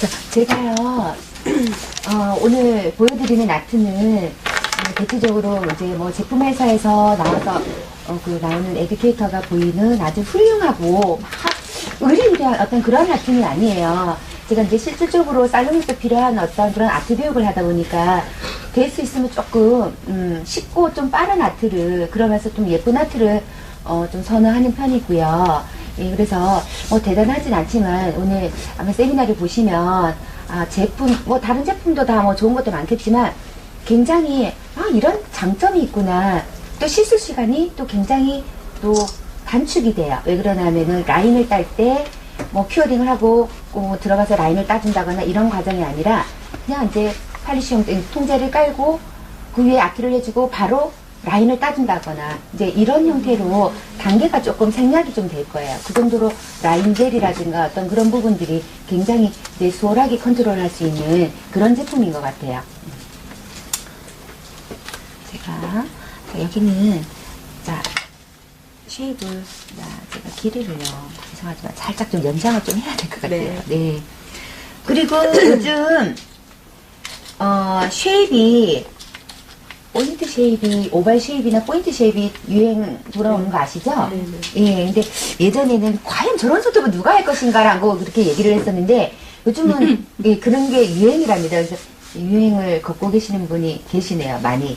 자, 제가요, 어, 오늘 보여드리는 아트는 어, 대체적으로 이제 뭐 제품 회사에서 나와서 어, 그 나오는 에듀케이터가 보이는 아주 훌륭하고 막 의리의리한 어떤 그런 아트는 아니에요. 제가 이제 실질적으로 살롱에서 필요한 어떤 그런 아트 교육을 하다 보니까 될 수 있으면 조금 음, 쉽고 좀 빠른 아트를 그러면서 좀 예쁜 아트를 어, 좀 선호하는 편이고요. 예, 그래서 뭐 대단하진 않지만 오늘 아마 세미나를 보시면 아, 제품 뭐 다른 제품도 다 뭐 좋은 것도 많겠지만 굉장히 아 이런 장점이 있구나 또 시술 시간이 또 굉장히 또 단축이 돼요. 왜 그러냐면은 라인을 딸 때 뭐 큐어링을 하고 어, 들어가서 라인을 따준다거나 이런 과정이 아니라 그냥 이제 팔리시용 통제를 깔고 그 위에 아트를 해주고 바로 라인을 따준다거나 이제 이런 형태로 단계가 조금 생략이 좀 될 거예요. 그 정도로 라인 젤이라든가 어떤 그런 부분들이 굉장히 이제 수월하게 컨트롤할 수 있는 그런 제품인 것 같아요. 제가 자, 여기는 자 쉐입을 자, 제가 길이를요 죄송하지만 살짝 좀 연장을 좀 해야 될 것 같아요. 네. 네. 그리고 요즘 어 쉐입이 포인트 쉐입이 오발 쉐입이나 포인트 쉐입이 유행 돌아오는 거 아시죠? 네네. 예, 근데 예전에는 과연 저런 소톱을 누가 할 것인가라고 그렇게 얘기를 했었는데 요즘은 예, 그런 게 유행이랍니다. 그래서 유행을 걷고 계시는 분이 계시네요, 많이.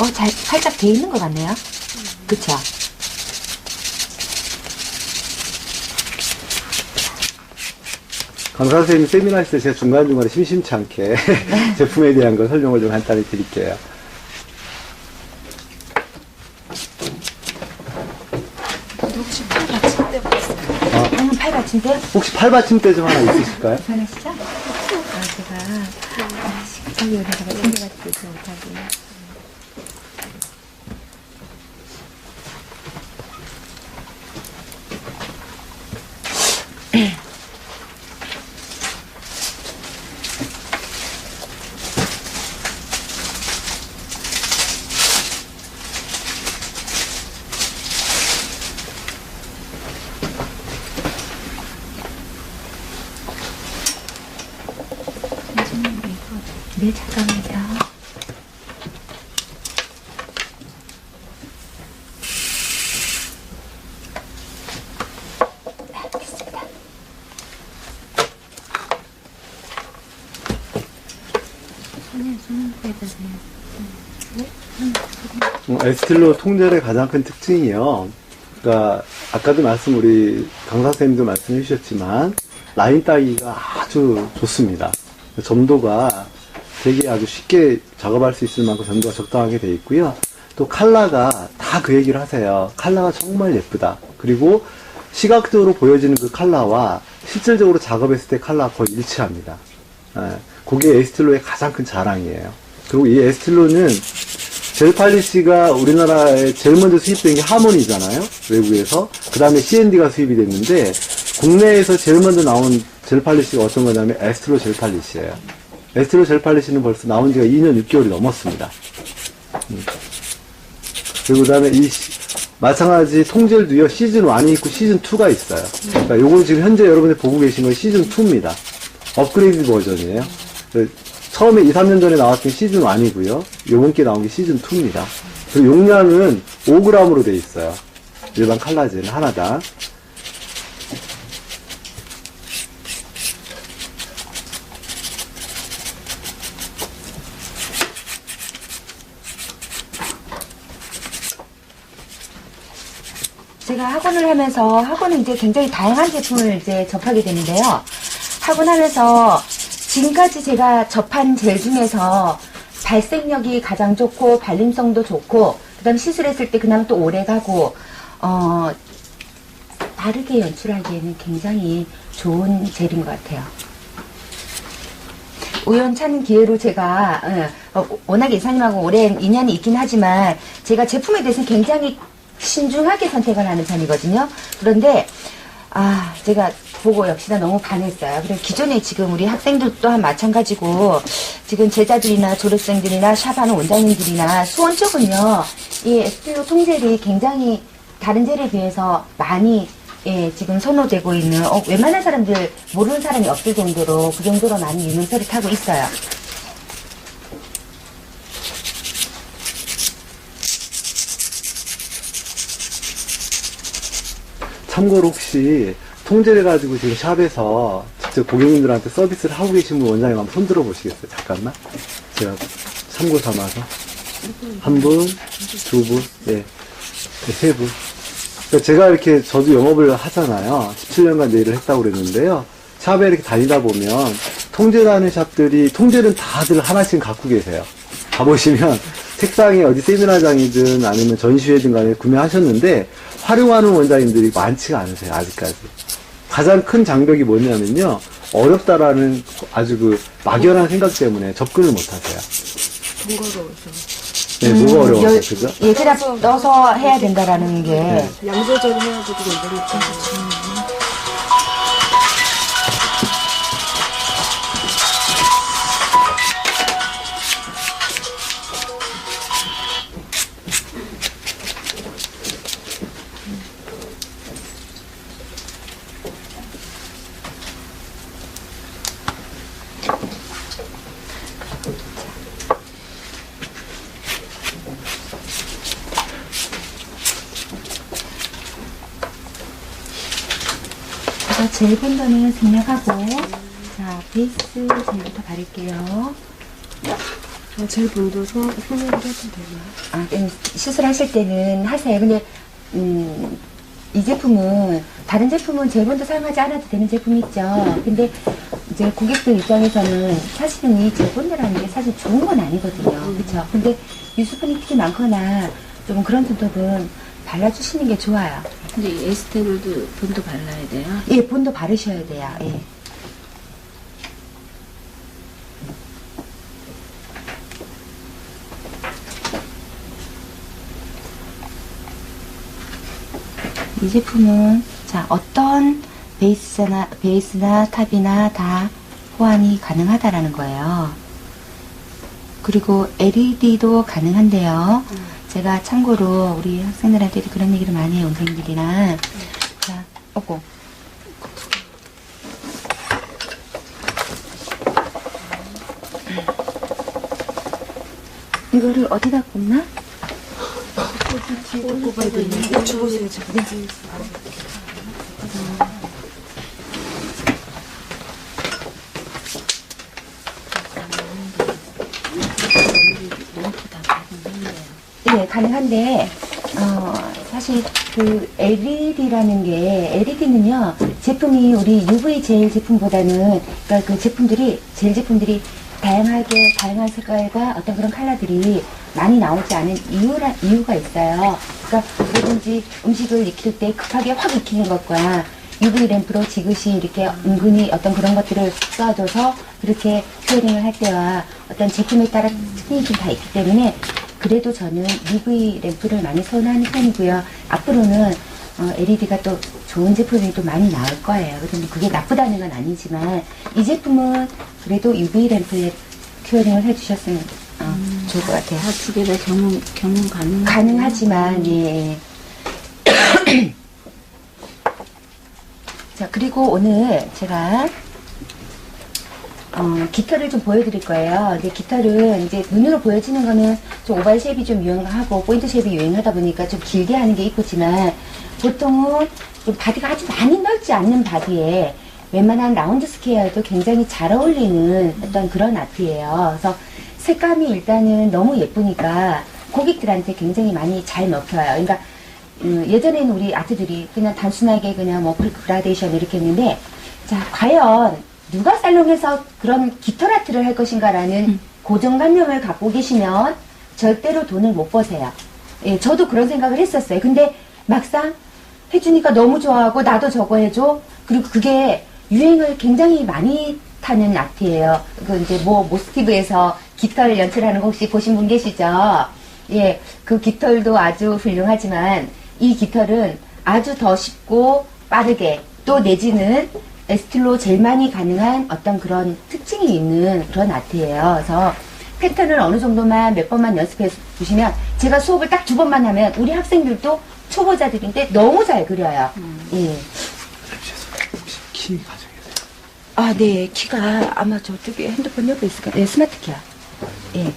어, 잘, 살짝 돼 있는 것 같네요. 그쵸? 강사 선생님 세미나 했을 때 제가 중간중간에 심심치 않게 제품에 대한 거 설명을 좀 간단히 드릴게요. 혹시 팔 받침대 봤어요? 음, 팔 받침대? 혹시 팔받침대 좀 하나 있으실까요? 편하시죠? 아, 제가 아, 식탁 여기다가 챙겨가지고 있지 못하게. 네, 잠깐만요. 네. 손에 손 빼드세요. 어, 에스틸로 통젤의 가장 큰 특징이요. 그러니까 아까도 말씀 우리 강사 선생님도 말씀해 주셨지만 라인 따기가 아주 좋습니다. 점도가 되게 아주 쉽게 작업할 수 있을 만큼 점도가 적당하게 돼 있고요. 또 칼라가 다 그 얘기를 하세요. 칼라가 정말 예쁘다. 그리고 시각적으로 보여지는 그 칼라와 실질적으로 작업했을 때 칼라가 거의 일치합니다. 예, 그게 에스틸로의 가장 큰 자랑이에요. 그리고 이 에스틸로는 젤 팔리시가 우리나라에 제일 먼저 수입된 게 하모니잖아요. 외국에서. 그 다음에 CND가 수입이 됐는데, 국내에서 제일 먼저 나온 젤 팔리시가 어떤 거냐면 에스트로 젤 팔리시예요. 에스트로 젤 팔리시는 벌써 나온 지가 2년 6개월이 넘었습니다. 음. 그리고 그 다음에 이, 시- 마찬가지 통젤도요, 시즌 1이 있고 시즌 2가 있어요. 그러니까 요거 지금 현재 여러분들 보고 계신 건 시즌 2입니다. 업그레이드 버전이에요. 그 처음에 2, 3년 전에 나왔던 시즌 1이고요. 요번 게 나온 게 시즌 2입니다. 그리고 용량은 5g으로 돼 있어요. 일반 칼라제는 하나당. 제가 학원을 하면서 학원은 이제 굉장히 다양한 제품을 이제 접하게 되는데요. 학원 하면서 지금까지 제가 접한 젤 중에서 발색력이 가장 좋고 발림성도 좋고 그다음 시술했을 때 그나마 또 오래 가고 어 다르게 연출하기에는 굉장히 좋은 젤인 것 같아요. 우연찮은 기회로 제가 어, 어, 워낙 이사님하고 오랜 인연이 있긴 하지만 제가 제품에 대해서 굉장히 신중하게 선택을 하는 편이거든요. 그런데 아 제가 보고 역시나 너무 반했어요. 그래 기존에 지금 우리 학생들 또한 마찬가지고 지금 제자들이나 졸업생들이나 샵하는 원장님들이나 수원 쪽은요 이 에스테로 통젤이 굉장히 다른 젤에 비해서 많이 예, 지금 선호되고 있는 어, 웬만한 사람들 모르는 사람이 없을 정도로 그 정도로 많이 유명세를 타고 있어요. 참고로 혹시 통제를 가지고 지금 샵에서 직접 고객님들한테 서비스를 하고 계신 분 원장님 한번 손 들어 보시겠어요? 잠깐만. 제가 참고 삼아서. 한 분, 두 분, 예. 네, 세 분. 그러니까 제가 이렇게 저도 영업을 하잖아요. 17년간 내일을 했다고 그랬는데요. 샵에 이렇게 다니다 보면 통제라는 샵들이 통제는 다들 하나씩 갖고 계세요. 가보시면 책상에 어디 세미나장이든 아니면 전시회든 간에 구매하셨는데 활용하는 원장님들이 많지가 않으세요. 아직까지. 가장 큰 장벽이 뭐냐면요. 어렵다라는 아주 그 막연한 생각 때문에 접근을 못 하세요. 번거로워서. 네, 뭐가 어려워서, 열- 그죠? 예, 그다 떠서 해야 된다라는 게 네. 양 조절해야 되고 이러니까. 제가 젤 본더는 생략하고 자 베이스 젤부터 바를게요. 아, 제일 본도 소, 소개를 해도 되나요? 아, 음, 시술하실 때는 하세요. 근데 음, 이 제품은 다른 제품은 젤 본도 사용하지 않아도 되는 제품이 있죠. 근데 이제 고객들 입장에서는 사실은 이 젤본드라는 게 사실 좋은 건 아니거든요. 그렇죠? 근데 유수분이 특히 많거나 좀 그런 분들은 발라주시는 게 좋아요. 근데 이 에스테롤도 본도 발라야 돼요? 예, 본도 바르셔야 돼요. 예. 이 제품은 자 어떤 베이스나 베이스나 탑이나 다 호환이 가능하다라는 거예요. 그리고 LED도 가능한데요. 제가 참고로 우리 학생들한테도 그런 얘기를 많이 해요, 원생들이랑. 자, 어고. 이거를 어디다 꽂나? 꼽아야 되는데. 주보세요, 지금. 예, 가능한데, 어, 사실 그 LED라는 게, LED는요, 제품이 우리 UV 젤 제품보다는, 그러니까 그 제품들이, 젤 제품들이 다양하게, 다양한 색깔과 어떤 그런 컬러들이 많이 나오지 않은 이유라, 이유가 있어요. 그러니까 뭐든지 음식을 익힐 때 급하게 확 익히는 것과 UV 램프로 지그시 이렇게 은근히 어떤 그런 것들을 쏴줘서 그렇게 큐어링을 할 때와 어떤 제품에 따라 특징이 좀 다 있기 때문에 그래도 저는 UV 램프를 많이 선호하는 편이고요. 앞으로는 LED가 또 좋은 제품이 또 많이 나올 거예요. 그래서 뭐 그게 나쁘다는 건 아니지만 이 제품은 그래도 UV 램프에 큐어링을 해주셨으면 어, 좋을 것 같아요. 다두개 다 경험, 경험 가능? 가능하지만 예. 자 그리고 오늘 제가 어, 깃털을 좀 보여드릴 거예요. 근데 깃털은 이제 눈으로 보여지는 거는 좀 오발 쉐입이 좀 유행하고 포인트 쉐입이 유행하다 보니까 좀 길게 하는 게 이쁘지만 보통은 좀 바디가 아주 많이 넓지 않는 바디에 웬만한 라운드 스퀘어도 굉장히 잘 어울리는 어떤 그런 아트예요. 그래서 색감이 일단은 너무 예쁘니까 고객들한테 굉장히 많이 잘 먹혀요. 그러니까 음, 예전에는 우리 아트들이 그냥 단순하게 그냥 뭐 그라데이션 이렇게 했는데 자 과연 누가 살롱에서 그런 깃털 아트를 할 것인가라는 고정관념을 갖고 계시면 절대로 돈을 못 버세요. 예, 저도 그런 생각을 했었어요. 근데 막상 해주니까 너무 좋아하고 나도 저거 해줘. 그리고 그게 유행을 굉장히 많이 타는 아트예요. 그 이제 뭐 모스티브에서 깃털 연출하는 거 혹시 보신 분 계시죠? 예, 그 깃털도 아주 훌륭하지만 이 깃털은 아주 더 쉽고 빠르게 또 내지는 에스틸로 제일만이 가능한 어떤 그런 특징이 있는 그런 아트예요. 그래서 패턴을 어느 정도만 몇 번만 연습해 보시면 제가 수업을 딱 두 번만 하면 우리 학생들도 초보자들인데 너무 잘 그려요. 예. 혹시 키 가지고 계세요? 아, 네. 키가 아마 저쪽에 핸드폰 옆에 있을 거예요. 네, 스마트 키야. 예.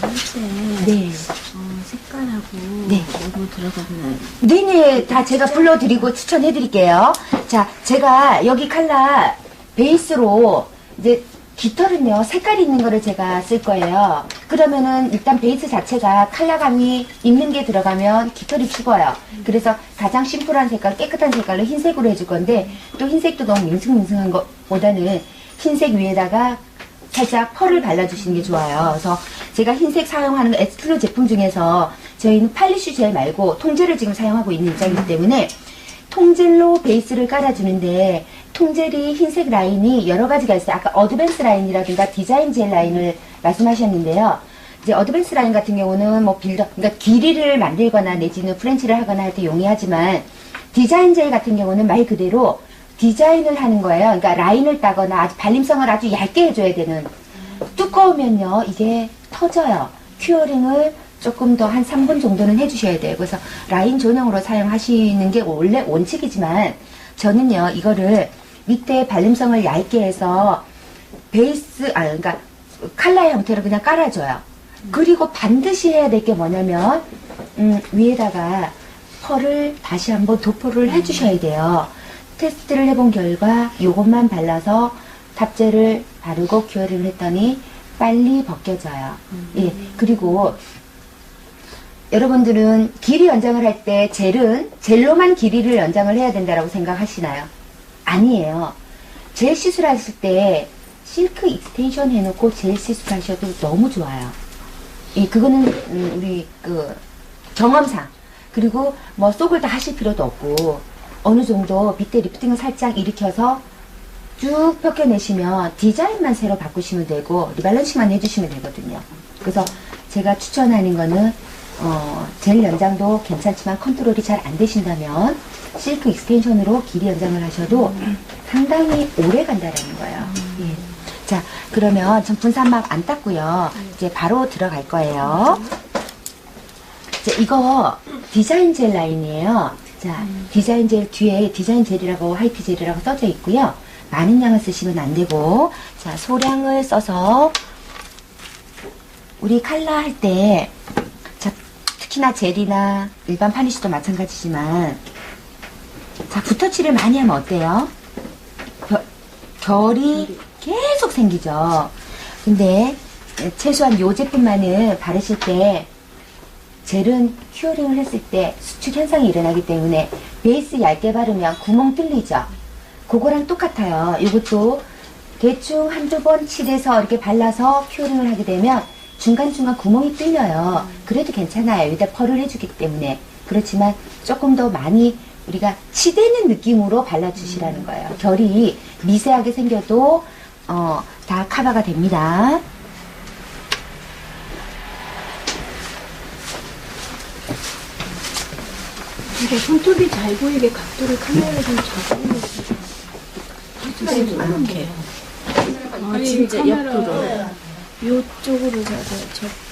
할때 네. 어, 색깔하고 네. 너무 들어가면 네네, 다 제가 불러드리고 추천해드릴게요. 자, 제가 여기 칼라 베이스로 이제 깃털은요, 색깔 있는 거를 제가 쓸 거예요. 그러면은 일단 베이스 자체가 칼라감이 있는 게 들어가면 깃털이 죽어요. 그래서 가장 심플한 색깔, 깨끗한 색깔로 흰색으로 해줄 건데, 또 흰색도 너무 밍숭밍숭한 것보다는 흰색 위에다가 살짝 펄을 발라주시는 게 좋아요. 그래서 제가 흰색 사용하는 에스트로 제품 중에서 저희는 팔리쉬 젤 말고 통젤을 지금 사용하고 있는 입장이기 때문에 통젤로 베이스를 깔아주는데 통젤이 흰색 라인이 여러 가지가 있어요. 아까 어드밴스 라인이라든가 디자인 젤 라인을 말씀하셨는데요. 이제 어드밴스 라인 같은 경우는 뭐 빌더, 그러니까 길이를 만들거나 내지는 프렌치를 하거나 할 때 용이하지만 디자인 젤 같은 경우는 말 그대로 디자인을 하는 거예요. 그러니까 라인을 따거나 아주 발림성을 아주 얇게 해줘야 되는 두꺼우면요 이게 터져요. 큐어링을 조금 더 한 3분 정도는 해주셔야 돼요. 그래서 라인 전용으로 사용하시는 게 원래 원칙이지만 저는요 이거를 밑에 발림성을 얇게 해서 베이스 아 그러니까 칼라 형태로 그냥 깔아줘요. 그리고 반드시 해야 될 게 뭐냐면 음, 위에다가 펄을 다시 한번 도포를 해주셔야 돼요. 테스트를 해본 결과 이것만 발라서 탑재를 바르고 큐어링을 했더니 빨리 벗겨져요. 예, 그리고 여러분들은 길이 연장을 할 때 젤은 젤로만 길이를 연장을 해야 된다고 생각하시나요? 아니에요. 젤 시술하실 때 실크 익스텐션 해놓고 젤 시술하셔도 너무 좋아요. 예, 그거는 음, 우리 그 경험상 그리고 뭐 속을 다 하실 필요도 없고 어느 정도 밑에 리프팅을 살짝 일으켜서 쭉 펴겨내시면 디자인만 새로 바꾸시면 되고 리발런싱만 해주시면 되거든요. 그래서 제가 추천하는 거는 어, 젤 연장도 괜찮지만 컨트롤이 잘 안 되신다면 실크 익스텐션으로 길이 연장을 하셔도 상당히 오래 간다라는 거예요. 예. 자, 그러면 전 분산막 안 닦고요. 이제 바로 들어갈 거예요. 자, 이거 디자인 젤 라인이에요. 자, 디자인 젤 뒤에 디자인 젤이라고 화이트 젤이라고 써져 있고요. 많은 양을 쓰시면 안 되고, 자, 소량을 써서 우리 칼라 할 때, 자, 특히나 젤이나 일반 파니쉬도 마찬가지지만, 자, 붓터치를 많이 하면 어때요? 겨- 결이 계속 생기죠. 근데 최소한 요 제품만은 바르실 때 젤은 큐어링을 했을 때 수축 현상이 일어나기 때문에 베이스 얇게 바르면 구멍 뚫리죠. 그거랑 똑같아요. 이것도 대충 한두 번 칠해서 이렇게 발라서 큐어링을 하게 되면 중간중간 구멍이 뚫려요. 그래도 괜찮아요. 여기다 펄을 해주기 때문에. 그렇지만 조금 더 많이 우리가 치대는 느낌으로 발라주시라는 거예요. 결이 미세하게 생겨도 어, 다 커버가 됩니다. 이게 손톱이 잘 보이게 각도를 카메라에 좀 잡아주세요. 이렇게 어, 진짜 옆으로. 요쪽으로 잡아요.